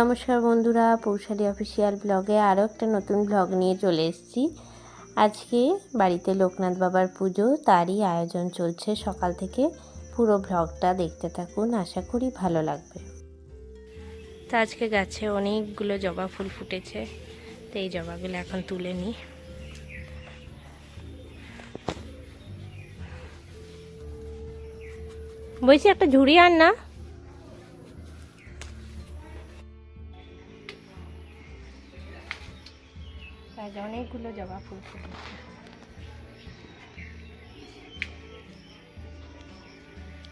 নমস্কার বন্ধুরা, পৌষালি অফিসিয়াল ব্লগে আরও একটা নতুন ব্লগ নিয়ে চলে এসেছি। আজকে বাড়িতে লোকনাথ বাবার পুজো, তারই আয়োজন চলছে। সকাল থেকে পুরো ব্লগটা দেখতে থাকুন, আশা করি ভালো লাগবে। তো আজকে গাছে অনেকগুলো জবা ফুল ফুটেছে, তো এই জবাগুলো এখন তুলে নিই। বলছি একটা ঝুড়ি আন না? আজ অনেকগুলো জবা ফুল ফুটেছে।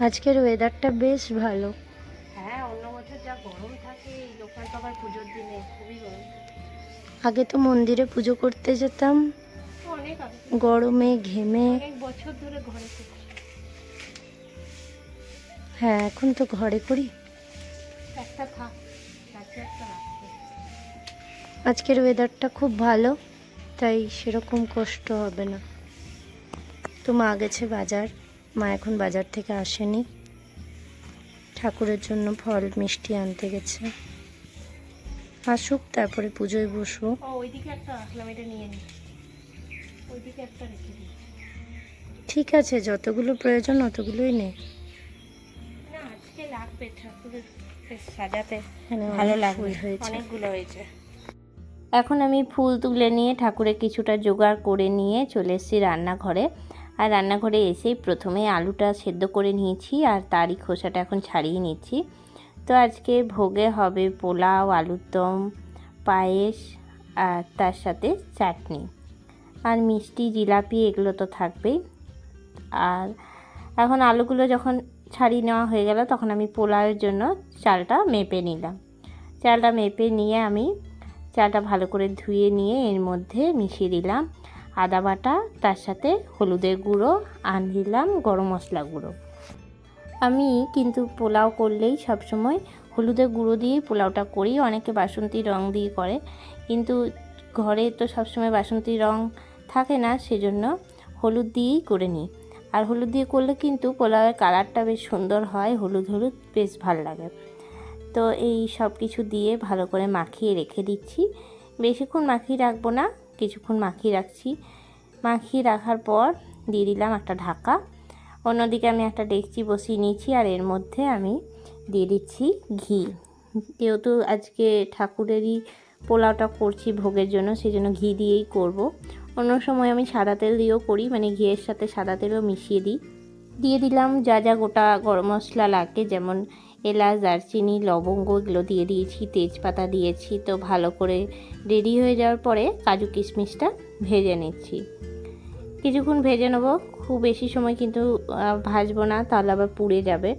আজকের ওয়েদারটা বেশ ভালো। হ্যাঁ অন্য বছর যা গরম থাকে এই লোকাল বাবার পুজোর দিনে খুবই গরম। আগে তো মন্দিরে পুজো করতে যেতাম। অনেক গরমে ঘেমে। অনেক বছর ধরে ঘরে হ্যাঁ এখন তো ঘরে করি। একটা থাক একটা আজকের ওয়েদারটা খুব ভালো তাই সেরকম কষ্ট হবে না। তো মা গেছে বাজার মা এখন বাজার থেকে আসেনি। ঠাকুরের জন্য ফল মিষ্টি আনতে গেছে। আসুক তারপরে পুজোয় বসবো। ওইদিকে একটা রাখলাম এটা নিয়ে নি। ওইদিকে একটা রেখে দিই। ঠিক আছে যতগুলো প্রয়োজন অতগুলোই নে। না আজকে লাগবে ঠাকুরের সাজাতে। ভালো লাগবে অনেকগুলো হয়েছে। এখন আমি ফুল তুলে নিয়ে ঠাকুরের কিছুটা জোগাড় করে নিয়ে চলে এসেছি রান্নাঘরে। আর রান্নাঘরে এসেই প্রথমে আলুটা সেদ্ধ করে নিয়েছি আর তারই খোসাটা এখন ছাড়িয়ে নিচ্ছি। তো আজকে ভোগে হবে পোলাও, আলুর দম, পায়েস আর তার সাথে চাটনি। আর মিষ্টি, জিলাপি এগুলো তো থাকবেই। আর এখন আলুগুলো যখন ছাড়িয়ে নেওয়া হয়ে গেল তখন আমি পোলাওয়ের জন্য চালটা মেপে নিলাম। চালটা মেপে নিয়ে আমি চালটা ভালো করে ধুয়ে নিয়ে এর মধ্যে মিশিয়ে দিলাম। আদা বাটা, তার সাথে হলুদের গুঁড়ো, আর দিলাম গরম মশলা গুঁড়ো। আমি কিন্তু পোলাও করলেই সবসময় হলুদের গুঁড়ো দিয়ে পোলাওটা করি। অনেকে বাসন্তী রং দিয়ে করে। কিন্তু ঘরে তো সবসময় বাসন্তী রং থাকে না, সেজন্য হলুদ দিয়েই করে নিই। আর হলুদ দিয়ে করলে কিন্তু পোলাওয়ের কালারটা বেশ সুন্দর হয়, হলুদ হলুদ বেশ ভালো লাগে। তো এই সব কিছু দিয়ে ভালো করে মাখিয়ে রেখে দিচ্ছি। বেশিক্ষণ মাখিয়ে রাখব না, কিছুক্ষণ মাখিয়ে রাখছি। মাখিয়ে রাখার পর দিয়ে দিলাম একটা ঢাকা। অন্যদিকে আমি একটা ডেকচি বসিয়ে নিয়েছি আর এর মধ্যে আমি দিয়ে দিচ্ছি ঘি। যেহেতু আজকে ঠাকুরেরই পোলাওটা করছি ভোগের জন্য সেই জন্য ঘি দিয়েই করব। অন্য সময় আমি সাদা তেল দিয়েও করি মানে ঘিয়ের সাথে সাদা তেলও মিশিয়ে দিই। দিয়ে দিলাম যা যা গোটা গরম মশলা লাগে, যেমন এলাচ, দারচিনি, লবঙ্গ এগুলো দিয়ে দিয়েছি, তেজপাতা দিয়েছি। তো ভালো করে রেডি হয়ে যাওয়ার পরে কাজু কিশমিশটা ভেজে নিচ্ছি। কিছুক্ষণ ভেজে নেব। খুব বেশি সময় কিন্তু ভাজবো না, তাহলে আবার পুড়ে যাবে।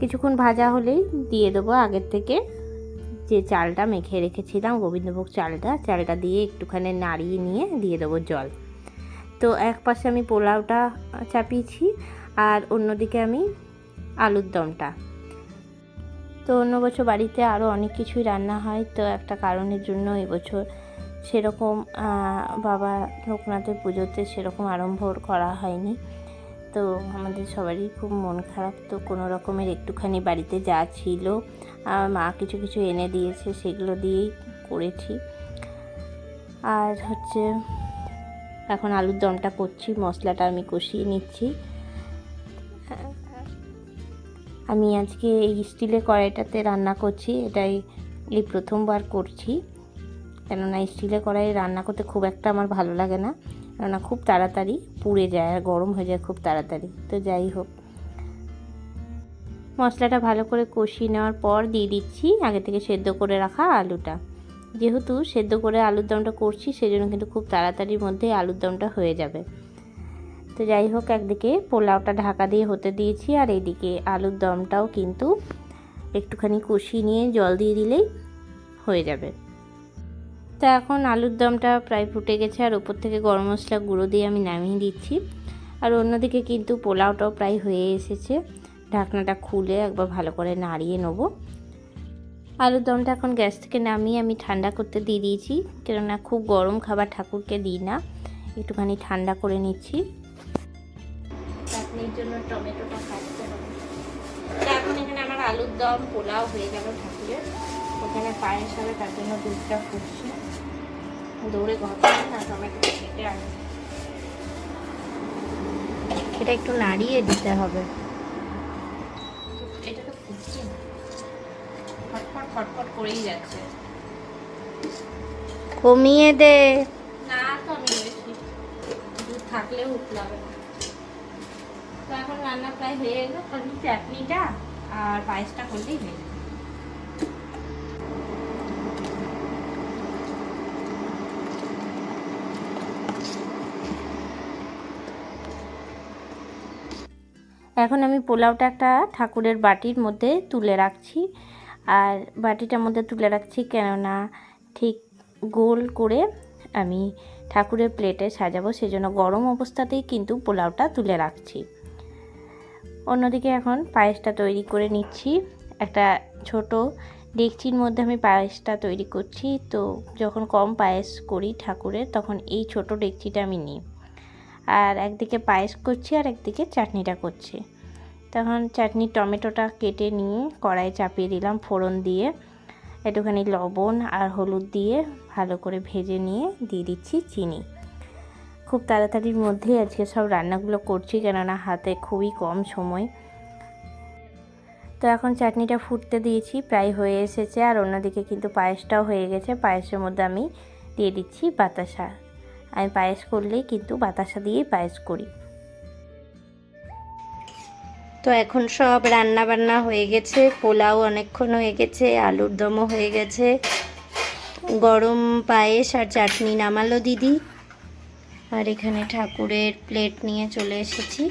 কিছুক্ষণ ভাজা হলেই দিয়ে দেবো আগের থেকে যে চালটা মেখে রেখেছিলাম, গোবিন্দভোগ চালটা। চালটা দিয়ে একটুখানি নাড়িয়ে নিয়ে দিয়ে দেবো জল। তো এক পাশে আমি পোলাওটা চাপিয়েছি, আর অন্যদিকে আমি আলুর দমটা। তো অন্য বছর বাড়িতে আরও অনেক কিছুই রান্না হয়, তো একটা কারণের জন্য এবছর সেরকম বাবা লোকনাথের পুজোতে সেরকম আরম্ভ করা হয়নি। তো আমাদের সবারই খুব মন খারাপ, তো কোনো রকমের একটুখানি বাড়িতে যা ছিল আমার মা কিছু কিছু এনে দিয়েছে সেগুলো দিয়েই করেছি। আর হচ্ছে এখন আলুর দমটা করছি, মশলাটা আমি কষিয়ে নিচ্ছি। আমি আজকে এই স্টিলের কড়াইটাতে রান্না করছি, এটাই এই প্রথমবার করছি। কেননা স্টিলের কড়াইয়ে রান্না করতে খুব একটা আমার ভালো লাগে না, কেননা খুব তাড়াতাড়ি পুড়ে যায় আর গরম হয়ে যায় খুব তাড়াতাড়ি। তো যাই হোক। মশলাটা ভালো করে কষিয়ে নেওয়ার পর দিয়ে দিচ্ছি আগে থেকে সেদ্ধ করে রাখা আলুটা। যেহেতু সেদ্ধ করে আলুর দমটা করছি, সেজন্য কিন্তু খুব তাড়াতাড়ির মধ্যে আলুর দমটা হয়ে যাবে। তো যাই হোক, একদিকে পোলাওটা ঢাকা দিয়ে হতে দিয়েছি আর এইদিকে আলুর দমটাও কিন্তু একটুখানি কষিয়ে নিয়ে জল দিয়ে দিলেই হয়ে যাবে। তো এখন আলুর দমটা প্রায় ফুটে গেছে আর ওপর থেকে গরম মশলা গুঁড়ো দিয়ে আমি নামিয়ে দিচ্ছি। আর অন্যদিকে কিন্তু পোলাওটাও প্রায় হয়ে এসেছে। ঢাকনাটা খুলে একবার ভালো করে নাড়িয়ে নেব। আলুর দমটা এখন গ্যাস থেকে নামিয়ে আমি ঠান্ডা করতে দিয়ে দিয়েছি। কেননা খুব গরম খাবার ঠাকুরকে দিই না। একটুখানি ঠান্ডা করে নিচ্ছি। চাটনির জন্য টমেটোটা কাটতে হবে। তা এখন এখানে আমার আলুর দম পোলাও হয়ে গেল ঠাকুরের। ওখানে পায়েস হবে তার জন্য দুধটা ফুটছে দৌড়ে ঘরটা না টমেটো কেটে আনে। এটা একটু নাড়িয়ে দিতে হবে। এটা তো ফুটছে না। ফটফট ফটফট করেই যাচ্ছে। কমিয়ে দে। না বেশি দুধ থাকলেও উঠলাবে না। এখন এখন আমি পোলাওটা একটা ঠাকুরের বাটির মধ্যে তুলে রাখছি। আর বাটিটার মধ্যে তুলে রাখছি কেননা ঠিক গোল করে আমি ঠাকুরের প্লেটে সাজাবো, সেজন্য গরম অবস্থাতেই কিন্তু পোলাওটা তুলে রাখছি। অন্যদিকে এখন পায়েসটা তৈরি করে নিচ্ছি। একটা ছোট ডেকচির মধ্যে আমি পায়েসটা তৈরি করছি। তো যখন কম পায়েস করি ঠাকুরের, তখন এই ছোট ডেকচিটা আমি নিই। আর একদিকে পায়েস করছি আর একদিকে চাটনিটা করছি। তখন চাটনি টমেটোটা কেটে নিয়ে কড়াই চাপিয়ে দিলাম ফোড়ন দিয়ে। একটুখানি লবণ আর হলুদ দিয়ে ভালো করে ভেজে নিয়ে দিয়ে দিচ্ছি চিনি। খুব তাড়াতাড়ির মধ্যেই আজকে সব রান্নাগুলো করছি কেননা হাতে খুবই কম সময়। তো এখন চাটনিটা ফুটতে দিয়েছি, প্রায় হয়ে এসেছে আর অন্যদিকে কিন্তু পায়েসটাও হয়ে গেছে। পায়েসের মধ্যে আমি দিয়ে দিচ্ছি বাতাসা। আমি পায়েস করলেই কিন্তু বাতাসা দিয়েই পায়েস করি। তো এখন সব রান্না বান্না হয়ে গেছে, পোলাও অনেকক্ষণ হয়ে গেছে, আলুর দমও হয়ে গেছে। গরম পায়েস আর চাটনি নামালো দিদি। আর এখানে ঠাকুরের প্লেট নিয়ে চলে এসেছি।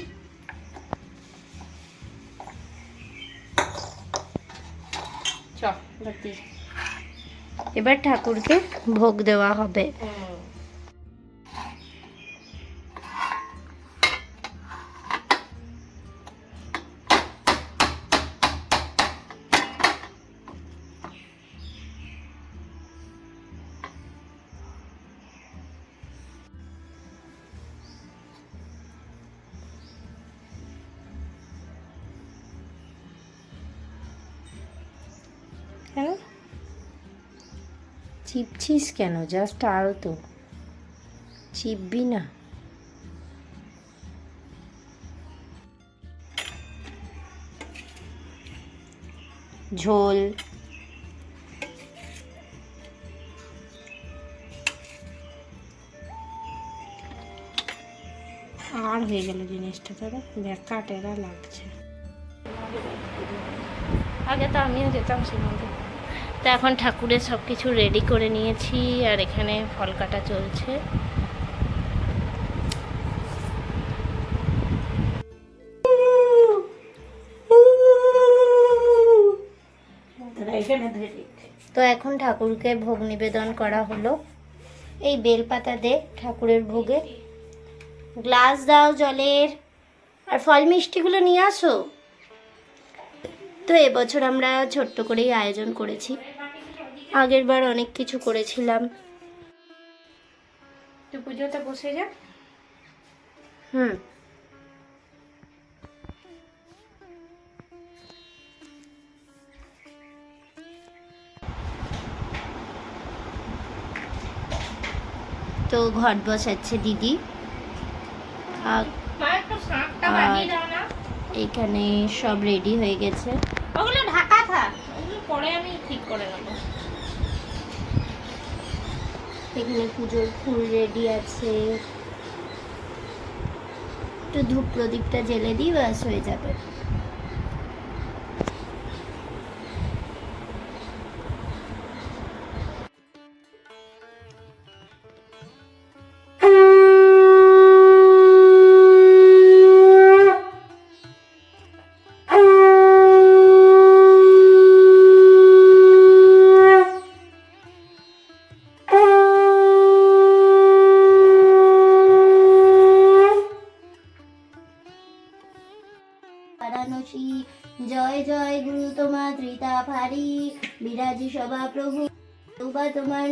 এবার ঠাকুরকে ভোগ দেওয়া হবে। কেন চিপছিস কেন? জাস্ট আল তো। চিপবি না। ঝোল। আর হয়ে গেল জিনিসটা তারা বেকা টেরা লাগছে। আগে তো আমিও যেতাম সেখানে। তো এখন ঠাকুরের সব কিছু রেডি করে নিয়েছি আর এখানে ফল কাটা চলছে। তো এখন ঠাকুরকে ভোগ নিবেদন করা হলো। এই বেলপাতা দে ঠাকুরের ভোগে। গ্লাস দাও জলের। আর ফল মিষ্টিগুলো নিয়ে আসো। তো এবছর আমরা ছোট্ট করেই আয়োজন করেছি। আগের বার অনেক কিছু করেছিলাম। তো পুজোতে বসে যা। হুম। তো ঘট বসাচ্ছে দিদি। আর এখানে সব রেডি হয়ে গেছে ওগুলো ঢাকা থাক ওগুলো পরে আমি ঠিক করে নেব। এখানে পুজোর ফুল রেডি আছে। একটু ধূপ প্রদীপটা জেলে দিই, ব্যাস হয়ে যাবে।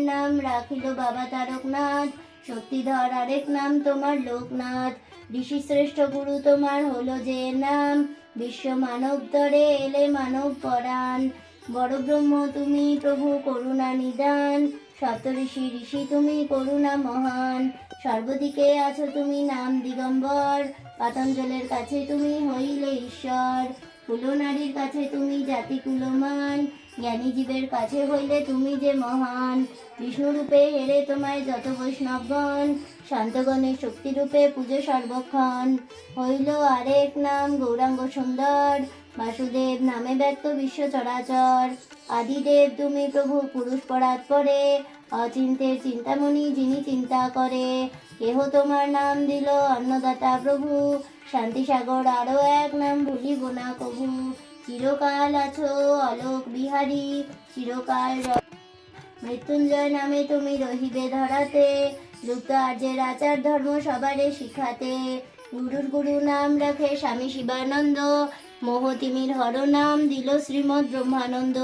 নাম রাখিল বাবা তারকনাথ। শক্তিধর আরেক নাম তোমার লোকনাথ। ঋষি শ্রেষ্ঠ গুরু তোমার হলো যে নাম। বিশ্ব মানব তরে এলে মানব পরাণ। বড় ব্রহ্ম তুমি, প্রভু করুণা নিদান। সপ্তঋষি ঋষি তুমি, করুণা মহান। সর্বদিকে আছো তুমি, নাম দিগম্বর। পাতঞ্জলের কাছে তুমি হইলে ঈশ্বর। কুলো নারীর কাছে তুমি জাতি কুলমান জ্ঞানী জীবের কাছে হইলে তুমি যে মহান, বিষ্ণুরূপে হেরে তোমায় যত বৈষ্ণবগণ শান্তগণের শক্তিরূপে পুজো সর্বক্ষণ। হইল আরেক নাম গৌরাঙ্গ সুন্দর, বাসুদেব নামে ব্যক্ত বিশ্ব চরাচর। আদিদেব তুমি প্রভু পুরুষ পরাত পরে, অচিন্তের চিন্তামণি যিনি চিন্তা করে। কেহ তোমার নাম দিল অন্নদাতা প্রভু, শান্তিসাগর আরও এক নাম ভুলিব না কভু চিরকাল আছো অলোক বিহারী, চিরকাল মৃত্যুঞ্জয় নামে তুমি রহিবে ধরাতে লুপ্ত আর্যের আচার ধর্ম সবারে শিখাতে। গুরুর গুরু নাম রাখে স্বামী শিবানন্দ মোহতিমির হর নাম দিল শ্রীমৎ ব্রহ্মানন্দ।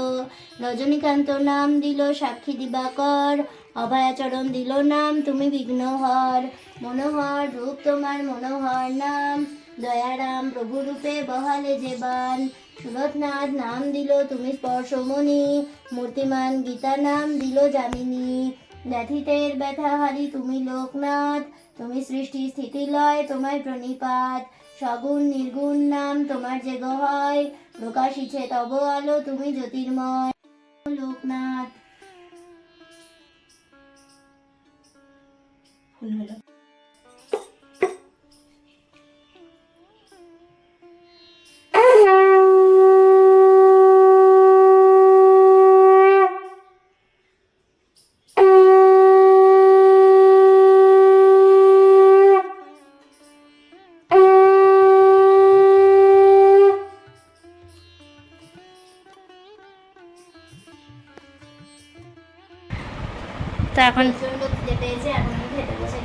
রজনীকান্ত নাম দিল সাক্ষী দিবাকর, অভয়াচরণ দিল নাম তুমি বিঘ্নহর। মনোহর রূপ তোমার মনোহর নাম। দয়ারাম প্রভুরূপে বহালে যে বান। সুরতনাথ নাম দিল তুমি স্পর্শমণি, মূর্তিমান গীতা নাম দিল যামিনী। ব্যথিতের ব্যথাহারি তুমি লোকনাথ, তুমি সৃষ্টি স্থিতি লয় তোমার প্রণিপাত। সগুণ নির্গুণ নাম তোমার যে হয় প্রকাশিছে তব আলো তুমি জ্যোতির্ময়। লোকনাথ।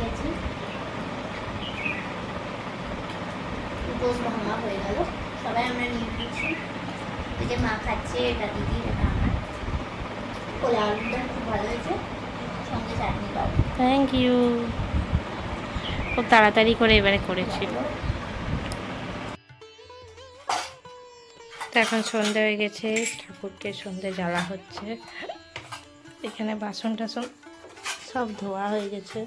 গেছি উপোস ভাঙা হয়ে গেল। সবাই আমরা নিয়ে নিচ্ছি। এই যে মা খাচ্ছে এটা দিদি এটা আমার। কোলা আলুটা খুব ভালো হয়েছে। সঙ্গে চাটনি দাও। থ্যাংক ইউ খুব তাড়াতাড়ি করে এবারে করেছিল তো এখন সন্ধে হয়ে গেছে। ঠাকুরকে সন্ধে জ্বালা হচ্ছে। এখানে বাসন টাসন সব ধোয়া হয়ে গেছে